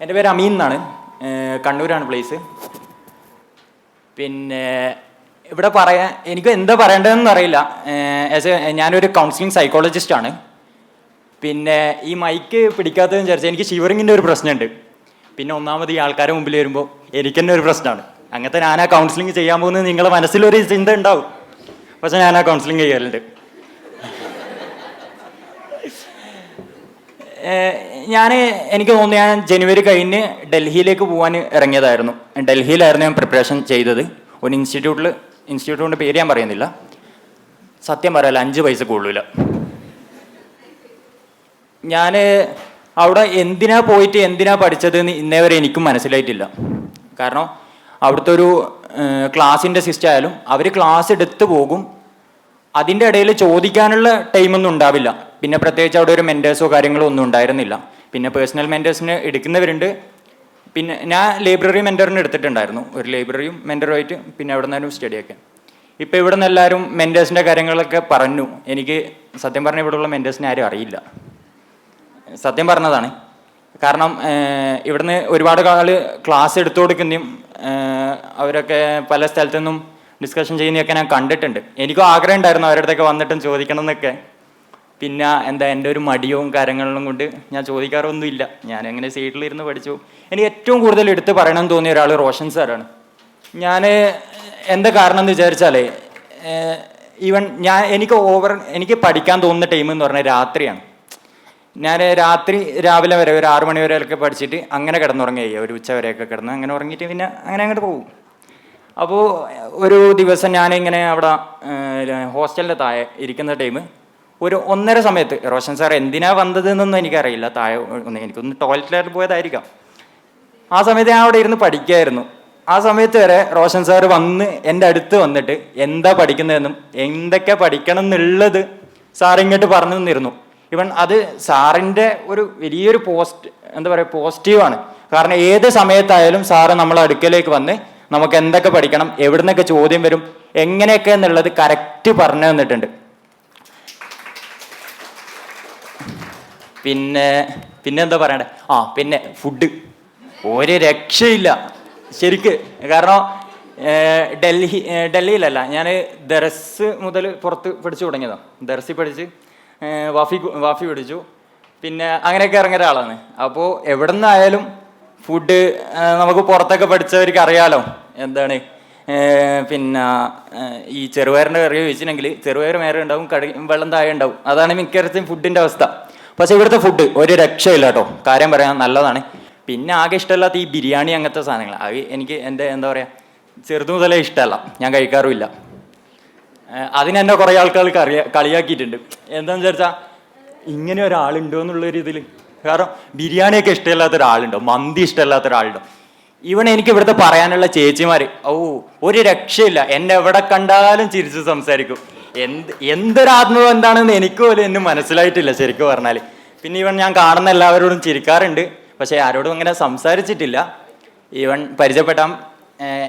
എന്റെ പേര് അമീൻ എന്നാണ്. കണ്ണൂരാണ് പ്ലേസ് പിന്നെ ഇവിടെ പറയാൻ എനിക്ക് എന്താ പറയേണ്ടതെന്ന് അറിയില്ല. ആസ് എ ഞാനൊരു കൗൺസിലിംഗ് സൈക്കോളജിസ്റ്റാണ് പിന്നെ ഈ മൈക്ക് പിടിക്കാത്തതെന്ന് വിചാരിച്ചാൽ എനിക്ക് ഷിവറിങ്ങിന്റെ ഒരു പ്രശ്നമുണ്ട്. പിന്നെ ഒന്നാമത് ഈ ആൾക്കാരെ മുമ്പിൽ വരുമ്പോൾ എനിക്ക് തന്നെ ഒരു പ്രശ്നമാണ്. അങ്ങനത്തെ ഞാൻ ആ കൗൺസിലിംഗ് ചെയ്യാൻ പോകുന്നത് നിങ്ങളുടെ മനസ്സിലൊരു ചിന്ത ഉണ്ടാവും. പക്ഷേ ഞാൻ ആ കൗൺസിലിംഗ് ചെയ്യാറുണ്ട്. ഞാൻ എനിക്ക് തോന്നുന്നു ഞാൻ ജനുവരി കഴിഞ്ഞ് ഡൽഹിയിലേക്ക് പോകാൻ ഇറങ്ങിയതായിരുന്നു. ഡൽഹിയിലായിരുന്നു ഞാൻ പ്രിപ്പറേഷൻ ചെയ്തത്. ഒരു ഇൻസ്റ്റിറ്റ്യൂട്ടിൽ ഇൻസ്റ്റിറ്റ്യൂട്ടിന്റെ പേര് ഞാൻ പറയുന്നില്ല. സത്യം പറയാല്ല അഞ്ച് പൈസ കൊള്ളൂല ഞാൻ അവിടെ എന്തിനാ പോയിട്ട് എന്തിനാ പഠിച്ചത് എന്ന് ഇന്നേ വരെ എനിക്കും മനസ്സിലായിട്ടില്ല. കാരണം അവിടുത്തെ ഒരു ക്ലാസ്സിന്റെ സിസ്റ്റം ആയാലും അവർ ക്ലാസ് എടുത്തു പോകും. അതിന്റെ ഇടയിൽ ചോദിക്കാനുള്ള ടൈമൊന്നും ഉണ്ടാവില്ല. പിന്നെ പ്രത്യേകിച്ച് അവിടെ ഒരു മെന്റേഴ്സോ കാര്യങ്ങളോ ഒന്നും ഉണ്ടായിരുന്നില്ല. പിന്നെ പേഴ്സണൽ മെന്റേഴ്സിന് എടുക്കുന്നവരുണ്ട്. പിന്നെ ഞാൻ ലൈബ്രറി മെന്ററിന് എടുത്തിട്ടുണ്ടായിരുന്നു. ഒരു ലൈബ്രറിയും മെന്ററുമായിട്ട് പിന്നെ അവിടെ നിന്നും സ്റ്റഡിയൊക്കെ ഇപ്പോൾ ഇവിടെ നിന്ന് എല്ലാവരും മെന്റേഴ്സിന്റെ കാര്യങ്ങളൊക്കെ പറഞ്ഞു. എനിക്ക് സത്യം പറഞ്ഞാൽ ഇവിടെയുള്ള മെന്റേഴ്സിനെ ആരും അറിയില്ല. സത്യം പറഞ്ഞതാണ്. കാരണം ഇവിടുന്ന് ഒരുപാട് ആൾ ക്ലാസ് എടുത്തു കൊടുക്കുന്നതും അവരൊക്കെ പല സ്ഥലത്തു നിന്നും ഡിസ്കഷൻ ചെയ്യുന്നതൊക്കെ ഞാൻ കണ്ടിട്ടുണ്ട്. എനിക്കും ആഗ്രഹം ഉണ്ടായിരുന്നു അവരുടെ അടുത്തൊക്കെ വന്നിട്ടും ചോദിക്കണം എന്നൊക്കെ. പിന്നെ എന്താ എന്റെ ഒരു മടിയും കാര്യങ്ങളിലും കൊണ്ട് ഞാൻ ചോദിക്കാറൊന്നുമില്ല. ഞാൻ എങ്ങനെ സീറ്റിലിരുന്ന് പഠിച്ചു. എനിക്ക് ഏറ്റവും കൂടുതൽ എടുത്ത് പറയണമെന്ന് തോന്നിയ ഒരാൾ റോഷൻ സാറാണ്. ഞാൻ എന്താ കാരണം എന്ന് വിചാരിച്ചാലേ ഈവൻ ഞാൻ എനിക്ക് ഓവർ എനിക്ക് പഠിക്കാൻ തോന്നുന്ന ടൈം എന്ന് പറഞ്ഞാൽ രാത്രിയാണ്. ഞാൻ രാത്രി രാവിലെ വരെ ഒരു ആറ് മണി വരെയൊക്കെ പഠിച്ചിട്ട് അങ്ങനെ കിടന്നുറങ്ങുക ഒരു ഉച്ച വരെയൊക്കെ കിടന്ന് അങ്ങനെ ഉറങ്ങിയിട്ട് പിന്നെ അങ്ങനെ അങ്ങോട്ട് പോകും. അപ്പോൾ ഒരു ദിവസം ഞാനിങ്ങനെ അവിടെ ഹോസ്റ്റലിന്റെ താഴെ ഇരിക്കുന്ന ടൈം ഒരു ഒന്നര സമയത്ത്. റോഷൻ സാർ എന്തിനാ വന്നത് എന്നൊന്നും എനിക്കറിയില്ല. താഴെ ഒന്ന് എനിക്കൊന്ന് ടോയ്ലറ്റിലായിട്ട് പോയതായിരിക്കാം. ആ സമയത്ത് ഞാൻ അവിടെ ഇരുന്ന് പഠിക്കായിരുന്നു. ആ സമയത്ത് വരെ റോഷൻ സാർ വന്ന് എന്റെ അടുത്ത് വന്നിട്ട് എന്താ പഠിക്കുന്നതെന്നും എന്തൊക്കെ പഠിക്കണം എന്നുള്ളത് സാർ ഇങ്ങോട്ട് പറഞ്ഞു തന്നിരുന്നു. ഇവൻ അത് സാറിന്റെ ഒരു വലിയൊരു പോസ്റ്റ് എന്താ പറയുക പോസിറ്റീവാണ് കാരണം ഏത് സമയത്തായാലും സാറ് നമ്മളെ അടുക്കലേക്ക് വന്ന് നമുക്ക് എന്തൊക്കെ പഠിക്കണം എവിടുന്നൊക്കെ ചോദ്യം വരും എങ്ങനെയൊക്കെ എന്നുള്ളത് കറക്റ്റ് പറഞ്ഞു തന്നിട്ടുണ്ട്. പിന്നെ പിന്നെ എന്താ പറയണ്ടേ? ആ പിന്നെ ഫുഡ് ഒരു രക്ഷയില്ല. ശരിക്ക് കാരണം ഡൽഹി ഡൽഹിയിലല്ല ഞാൻ ദർസ് മുതൽ പുറത്ത് പഠിച്ചു തുടങ്ങിയതാണ് ദർസിൽ പഠിച്ച് വാഫി വാഫി പഠിച്ചു. പിന്നെ അങ്ങനെയൊക്കെ ഇറങ്ങിയ ഒരാളാണ്. അപ്പോൾ എവിടെ നിന്നായാലും ഫുഡ് നമുക്ക് പുറത്തൊക്കെ പഠിച്ചവർക്ക് അറിയാലോ എന്താണ്. പിന്നെ ഈ ചെറുപയറിന്റെ കറി ചോദിച്ചിട്ടുണ്ടെങ്കിൽ ചെറുപയർ മേരെ ഉണ്ടാവും കടി വെള്ളം താഴെ ഉണ്ടാവും. അതാണ് മിക്കവാറും ഫുഡിന്റെ അവസ്ഥ. പക്ഷെ ഇവിടുത്തെ ഫുഡ് ഒരു രക്ഷയില്ല കേട്ടോ കാര്യം പറയാൻ നല്ലതാണ്. പിന്നെ ആകെ ഇഷ്ടമല്ലാത്ത ഈ ബിരിയാണി അങ്ങനത്തെ സാധനങ്ങൾ അത് എനിക്ക് എന്റെ എന്താ പറയുക ചെറുതു മുതലേ ഇഷ്ടമല്ല. ഞാൻ കഴിക്കാറുമില്ല. അതിനെന്നെ കുറേ ആൾക്കാർ കളിയ കളിയാക്കിയിട്ടുണ്ട്. എന്താണെന്ന് വിചാരിച്ചാൽ ഇങ്ങനെ ഒരാളുണ്ടോ എന്നുള്ള ഇതിൽ കാരണം ബിരിയാണിയൊക്കെ ഇഷ്ടമില്ലാത്ത ഒരാളുണ്ടോ? മന്തി ഇഷ്ടമില്ലാത്ത ഒരാളുണ്ടോ? ഇവൻ എനിക്ക് ഇവിടുത്തെ പറയാനുള്ള ചേച്ചിമാർ ഓ ഒരു രക്ഷയില്ല. എന്നെ എവിടെ കണ്ടാലും ചിരിച്ച് സംസാരിക്കും. എന്ത് എന്തൊരു എന്താണെന്ന് എനിക്ക് പോലും എന്നെ മനസ്സിലായിട്ടില്ല ശരിക്കും പറഞ്ഞാൽ പിന്നെ ഇവൻ ഞാൻ കാണുന്ന എല്ലാവരോടും ചിരിക്കാറുണ്ട്. പക്ഷേ ആരോടും അങ്ങനെ സംസാരിച്ചിട്ടില്ല. ഇവൻ പരിചയപ്പെട്ടാൻ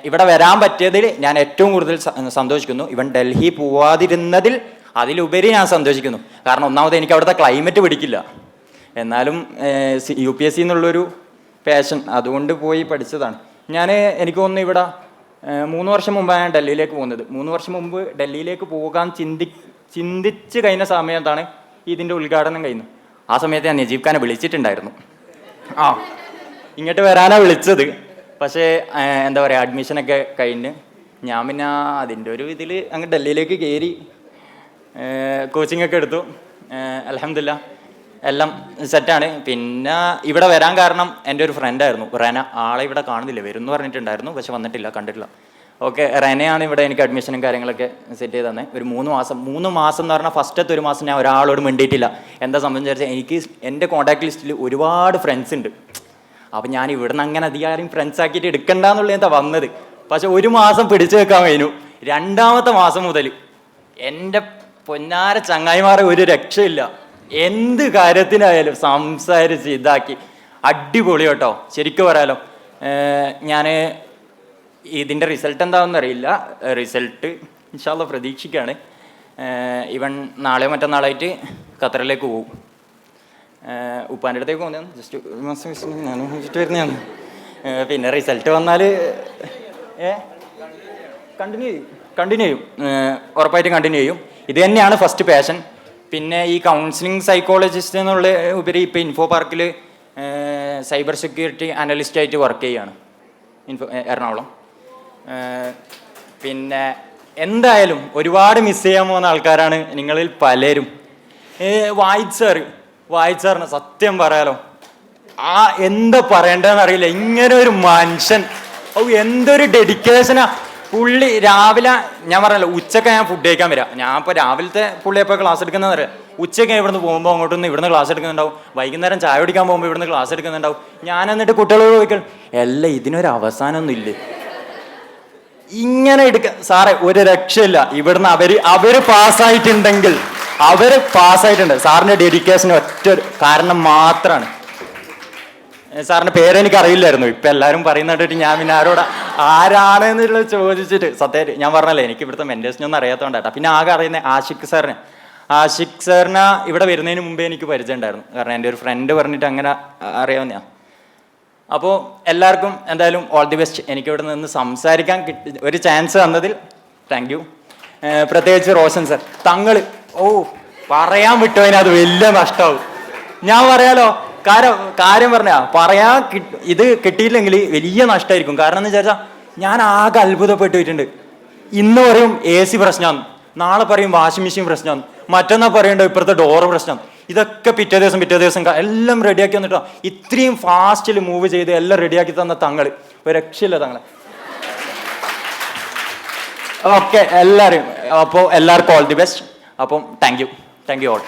ഇവിടെ വരാൻ പറ്റിയതിൽ ഞാൻ ഏറ്റവും കൂടുതൽ സന്തോഷിക്കുന്നു. ഇവൻ ഡൽഹി പോവാതിരുന്നതിൽ അതിലുപരി ഞാൻ സന്തോഷിക്കുന്നു. കാരണം ഒന്നാമത് എനിക്ക് അവിടുത്തെ ക്ലൈമറ്റ് പിടിക്കില്ല. എന്നാലും യു പി എസ് സി എന്നുള്ളൊരു പാഷൻ അതുകൊണ്ട് പോയി പഠിച്ചതാണ്. ഞാൻ എനിക്ക് തോന്നുന്നു ഇവിടെ മൂന്ന് വർഷം മുമ്പാണ് ഡൽഹിയിലേക്ക് പോകുന്നത്. മൂന്ന് വർഷം മുമ്പ് ഡൽഹിയിലേക്ക് പോകാൻ ചിന്തി ചിന്തിച്ച് കഴിഞ്ഞ സമയത്താണ് ഇതിന്റെ ഉദ്ഘാടനം കഴിഞ്ഞത് ആ സമയത്ത് ഞാൻ നജീബ് ഖാനെ വിളിച്ചിട്ടുണ്ടായിരുന്നു. ആ. ഇങ്ങോട്ട് വരാനാണ് വിളിച്ചത്. പക്ഷേ എന്താ പറയുക അഡ്മിഷനൊക്കെ കഴിഞ്ഞ് ഞാൻ പിന്നെ അതിന്റെ ഒരു ഇതിൽ അങ്ങ് ഡൽഹിയിലേക്ക് കയറി കോച്ചിങ് ഒക്കെ എടുത്തു. അലഹമില്ല എല്ലാം സെറ്റാണ് പിന്നെ ഇവിടെ വരാൻ കാരണം എന്റെ ഒരു ഫ്രണ്ടായിരുന്നു റെന. ആളെ ഇവിടെ കാണുന്നില്ല. വരും എന്ന് പറഞ്ഞിട്ടുണ്ടായിരുന്നു. പക്ഷെ വന്നിട്ടില്ല. കണ്ടിട്ടില്ല. ഓക്കെ റെനയാണ് ഇവിടെ എനിക്ക് അഡ്മിഷനും കാര്യങ്ങളൊക്കെ സെറ്റ് ചെയ്ത് തന്നെ ഒരു മൂന്ന് മാസം. മൂന്ന് മാസം എന്ന് പറഞ്ഞാൽ ഫസ്റ്റത്തെ ഒരു മാസം ഞാൻ ഒരാളോട് മിണ്ടിയിട്ടില്ല. എന്താ സംബന്ധിച്ചാൽ എനിക്ക് എന്റെ കോൺടാക്ട് ലിസ്റ്റിൽ ഒരുപാട് ഫ്രണ്ട്സ് ഉണ്ട്. അപ്പം ഞാൻ ഇവിടുന്ന് അങ്ങനെ അധികാരം ഫ്രണ്ട്സ് ആക്കിയിട്ട് എടുക്കണ്ടെന്നുള്ള എന്താ വന്നത്. പക്ഷെ ഒരു മാസം പിടിച്ചു വെക്കാൻ കഴിഞ്ഞു. രണ്ടാമത്തെ മാസം മുതൽ എന്റെ പൊന്നാര ചങ്ങായിമാരെ ഒരു രക്ഷയില്ല. എന്ത് കാര്യത്തിനായാലും സംസാരിച്ച് ഇതാക്കി. അടിപൊളി കേട്ടോ. ശരിക്കും പറയാലോ. ഞാൻ ഇതിന്റെ റിസൾട്ട് എന്താണെന്ന് അറിയില്ല. റിസൾട്ട് ഇൻഷാല്ല പ്രതീക്ഷിക്കുകയാണ് ഇവൻ നാളെയോ മറ്റന്നാളായിട്ട് ഖത്തറിലേക്ക് പോകും ഉപ്പാന്റെ അടുത്തേക്ക് പോകുന്നതാണ്. ജസ്റ്റ് ഒരു മാസം ഞാൻ വെച്ചിട്ട് വരുന്നതാണ്. പിന്നെ റിസൾട്ട് വന്നാൽ ഏ കണ്ടിന്യൂ ചെയ്യും. കണ്ടിന്യൂ ചെയ്യും. ഉറപ്പായിട്ടും കണ്ടിന്യൂ ചെയ്യും. ഇത് തന്നെയാണ് ഫസ്റ്റ് പാഷൻ പിന്നെ ഈ കൗൺസിലിംഗ് സൈക്കോളജിസ്റ്റ് എന്നുള്ള ഉപരി ഇപ്പോൾ ഇൻഫോ പാർക്കിൽ സൈബർ സെക്യൂരിറ്റി അനലിസ്റ്റ് ആയിട്ട് വർക്ക് ചെയ്യുകയാണ് ഇൻഫോ എറണാകുളം. പിന്നെ എന്തായാലും ഒരുപാട് മിസ് ചെയ്യാൻ പോകുന്ന ആൾക്കാരാണ് നിങ്ങളിൽ പലരും. വായിച്ച് സാറ് വായിച്ച് സാറിന് സത്യം പറയാലോ. ആ എന്താ പറയണ്ടെന്ന് അറിയില്ല. ഇങ്ങനെ ഒരു മനുഷ്യൻ എന്തൊരു ഡെഡിക്കേഷനാ പുള്ളി രാവിലെ ഞാൻ പറഞ്ഞല്ലോ ഉച്ചയ്ക്ക് ഞാൻ ഫുഡ് കഴിക്കാൻ വരാം. ഞാൻ ഇപ്പോൾ രാവിലത്തെ പുള്ളി എപ്പോൾ ക്ലാസ് എടുക്കുന്നത് അറിയാം? ഉച്ചയ്ക്ക് ഇവിടുന്ന് പോകുമ്പോൾ അങ്ങോട്ടൊന്ന് ഇവിടുന്ന് ക്ലാസ് എടുക്കുന്നുണ്ടാവും. വൈകുന്നേരം ചായ കുടിക്കാൻ പോകുമ്പോൾ ഇവിടുന്ന് ക്ലാസ് എടുക്കുന്നുണ്ടാവും. ഞാൻ എന്നിട്ട് കുട്ടികളോട് ചോദിക്കണം അല്ല ഇതിനൊരു അവസാനമൊന്നും ഇല്ലേ? ഇങ്ങനെ എടുക്ക സാറേ ഒരു രക്ഷയില്ല. ഇവിടുന്ന് അവർ അവർ പാസ്സായിട്ടുണ്ടെങ്കിൽ അവർ പാസ്സായിട്ടുണ്ട് സാറിന്റെ ഡെഡിക്കേഷൻ ഒറ്റ കാരണം മാത്രമാണ് സാറിന്റെ പേര് എനിക്ക് അറിയില്ലായിരുന്നു. ഇപ്പൊ എല്ലാവരും പറയുന്ന കേട്ടിട്ട് ഞാൻ പിന്നെ ആരോട് ആരാണ് എന്നുള്ളത് ചോദിച്ചിട്ട് സത്യമായിട്ട് ഞാൻ പറഞ്ഞല്ലേ എനിക്ക് ഇവിടുത്തെ മെന്റേഴ്സിനൊന്നും അറിയാത്തതുകൊണ്ടാട്ടാ പിന്നെ ആകെ അറിയുന്ന ആഷിഖ് സാറിന്. ആഷിഖ് സാറിന് ഇവിടെ വരുന്നതിന് മുമ്പേ എനിക്ക് പരിചയം ഉണ്ടായിരുന്നു. കാരണം എന്റെ ഒരു ഫ്രണ്ട് പറഞ്ഞിട്ട് അങ്ങനെ അറിയാവുന്ന അപ്പോൾ എല്ലാവർക്കും എന്തായാലും ഓൾ ദി ബെസ്റ്റ് എനിക്ക് ഇവിടെ നിന്ന് സംസാരിക്കാൻ കിട്ടി ഒരു ചാൻസ് തന്നതിൽ താങ്ക് യു പ്രത്യേകിച്ച് റോഷൻ സർ തങ്ങൾ ഓ പറയാൻ വിട്ടു അത് വലിയ നഷ്ടമാവും ഞാൻ പറയാലോ? കാര്യം കാര്യം പറഞ്ഞ പറയാൻ ഇത് കിട്ടിയില്ലെങ്കിൽ വലിയ നഷ്ടമായിരിക്കും കാരണം എന്ന് വിചാരിച്ചാൽ ഞാൻ ആകെ അത്ഭുതപ്പെട്ടു പോയിട്ടുണ്ട്. ഇന്ന് പറയും എ സി പ്രശ്നമാണ് നാളെ പറയും വാഷിംഗ് മെഷീൻ പ്രശ്നമാണ് മറ്റൊന്നാ പറയണ്ട ഇപ്പുറത്തെ ഡോറ് പ്രശ്നം. ഇതൊക്കെ പിറ്റേ ദിവസം പിറ്റേ ദിവസം എല്ലാം റെഡിയാക്കി വന്നിട്ടോ ഇത്രയും ഫാസ്റ്റിൽ മൂവ് ചെയ്ത് എല്ലാം റെഡിയാക്കി തന്ന തങ്ങൾ ഒരു രക്ഷയില്ല തങ്ങളെ. ഓക്കെ എല്ലാവരും അപ്പോൾ എല്ലാവർക്കും ഓൾ ദി ബെസ്റ്റ് അപ്പം thank you thank you all